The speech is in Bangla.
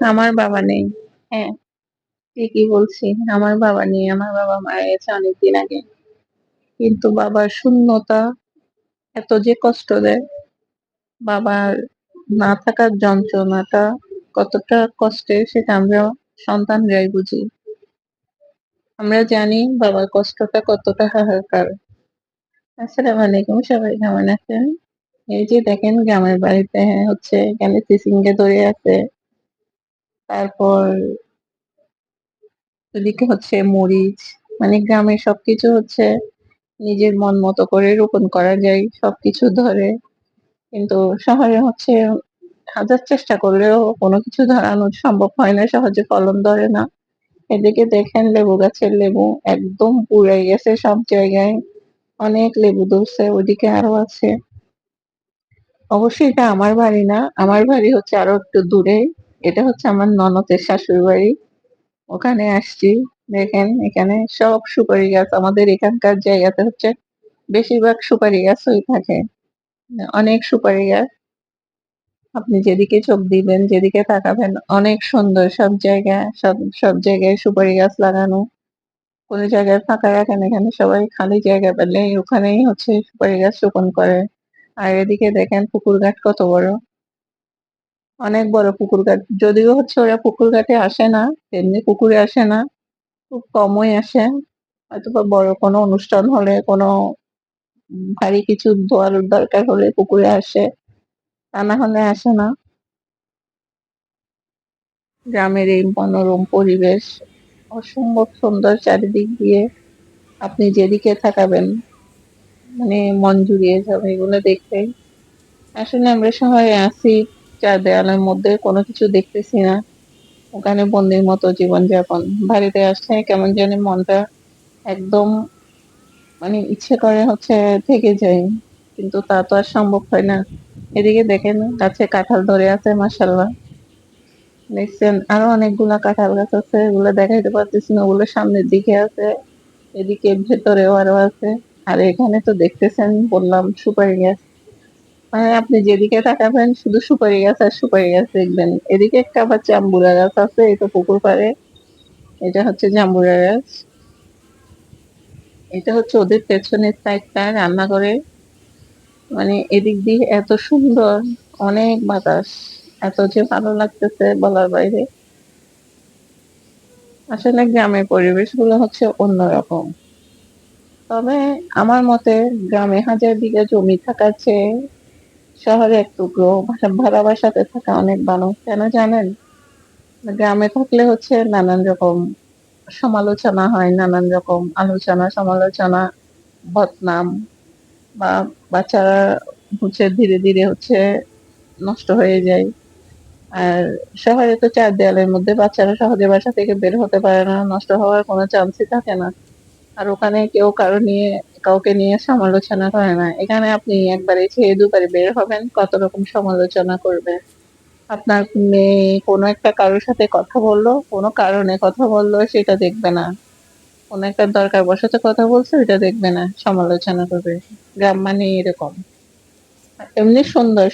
আমার বাবা নেই। হ্যাঁ, ঠিকই বলছি। আমার বাবা নেই। আমার বাবা মারা গেছে অনেকদিন আগে। কিন্তু বাবার শূন্যতা এত যে কষ্ট দেয়, বাবার না থাকার যন্ত্রণাটা কতটা কষ্টের সেটা আমরা সন্তানরাই বুঝি। আমরা জানি বাবার কষ্টটা কতটা হাহাকার। আসসালামু আলাইকুম সবাই কেমন আছেন? এই যে দেখেন গ্রামের বাড়িতে হচ্ছে এখানে চিচিঙ্গা ধরে আছে। তারপর এদিকে হচ্ছে মরিচ মানে গ্রামের সবকিছু হচ্ছে নিজের মন মতো করে রোপণ করা যায়, সবকিছু ধরে। কিন্তু শহরে হচ্ছে হাজার চেষ্টা করলেও কোনো কিছু ধরানো সম্ভব হয় না, সহজে ফলন ধরে না। এদিকে দেখেন লেবু গাছের লেবু একদম পুড়ে গেছে সব জায়গায়। অনেক লেবু ধরছে ওইদিকে আরও আছে। অবশ্যই এটা আমার বাড়ি না, আমার বাড়ি হচ্ছে আরও একটু দূরে। এটা হচ্ছে আমার ননদের শাশুড়ি বাড়ি ওখানে আসছি, দেখেন এখানে সব সুপারি গাছ, আমাদের এখানকার জায়গাতে হচ্ছে বেশিরভাগ সুপারি গাছই থাকে। অনেক সুপারি গাছ। আপনি যেদিকে চোখ দিবেন, যেদিকে তাকাবেন, অনেক সুন্দর সব জায়গা, সব সব জায়গায় সুপারি গাছ লাগানো। কোনো জায়গায় ফাঁকা রাখেন, এখানে সবাই খালি জায়গা পেলে ওখানেই হচ্ছে সুপারি গাছ রোপণ করে। আর এদিকে দেখেন পুকুর ঘাট কত বড়। অনেক বড় পুকুর ঘাট। যদিও হচ্ছে ওরা পুকুর ঘাটে আসে না এমনি পুকুরে আসে না, খুব কমই আসে। হয়তো বা বড় কোনো অনুষ্ঠান হলে, কোনো ভারী কিছু ধোয়ার দরকার হলে পুকুরে আসে, তা না হলে আসে না। গ্রামের এই মনোরম পরিবেশ, অসম্ভব সুন্দর চারিদিক দিয়ে আপনি যেদিকে থাকাবেন মানে মন জুড়িয়ে যাবে এগুলো দেখতে। আসলে আমরা শহরে আছি চার দেয়ালের মধ্যে কোনো কিছু দেখতেছি না। ওখানে বন্দির মতো জীবনযাপন। বাড়িতে আসলে কেমন জানি মনটা একদম মানে ইচ্ছে করে হচ্ছে থেকে যাই কিন্তু তা তো আর সম্ভব হয় না। এদিকে দেখেন, গাছে কাঁঠাল ধরে আছে মাসাল্লাহ দেখছেন, আরও অনেকগুলা কাঁঠাল গাছ আছে, এগুলো দেখাইতে পারতেছি না। ওগুলো সামনের দিকে আছে, এদিকে ভেতরেও আরও আছে। আর এখানে তো দেখতেছেন, বললাম সুপারি গাছ। আপনি যেদিকে তাকাবেন, শুধু সুপারি গাছ আর সুপারি গাছ দেখবেন। এদিকে একটা আবার জাম্বুরা গাছ আছে এটা পুকুর পাড়ে। এটা হচ্ছে জাম্বুরা গাছ। এটা হচ্ছে ওদের পেছনের সাইডটা রান্নাঘরে মানে এদিক দিয়ে এত সুন্দর, অনেক বাতাস। এত যে ভালো লাগতেছে বলার বাইরে। আসলে গ্রামের পরিবেশগুলো হচ্ছে অন্যরকম। তবে আমার মতে গ্রামে হাজার বিঘা জমি থাকার চেয়ে শহরে এক টুকরো ভাড়া বাসাতে থাকা অনেক ভালো কেন জানেন? গ্রামে থাকলে হচ্ছে নানান রকম সমালোচনা হয়, নানান রকম আলোচনা, সমালোচনা, বদনাম, বা বাচ্চারা হচ্ছে ধীরে ধীরে হচ্ছে নষ্ট হয়ে যায়। আর শহরে তো চার দেয়ালের মধ্যে বাচ্চারা সহজে বাসা থেকে বের হতে পারে না, নষ্ট হওয়ার কোনো চান্সই থাকে না। আর ওখানে কেউ কারও নিয়ে কাউকে নিয়ে সমালোচনা করে না। এখানে আপনি একবারে ছেড়ে দুবারে বের হবেন, কত রকম সমালোচনা করবে। আপনার মেয়ে কোনো একটা কারোর সাথে কথা বলল, কোনো কারণে কথা বলল, সেটা দেখবে না। কোনো একটা দরকার বসাতে কথা বলছে ওইটা দেখবে না, সমালোচনা করবে। গ্রাম মানে এরকম। এমনি সুন্দর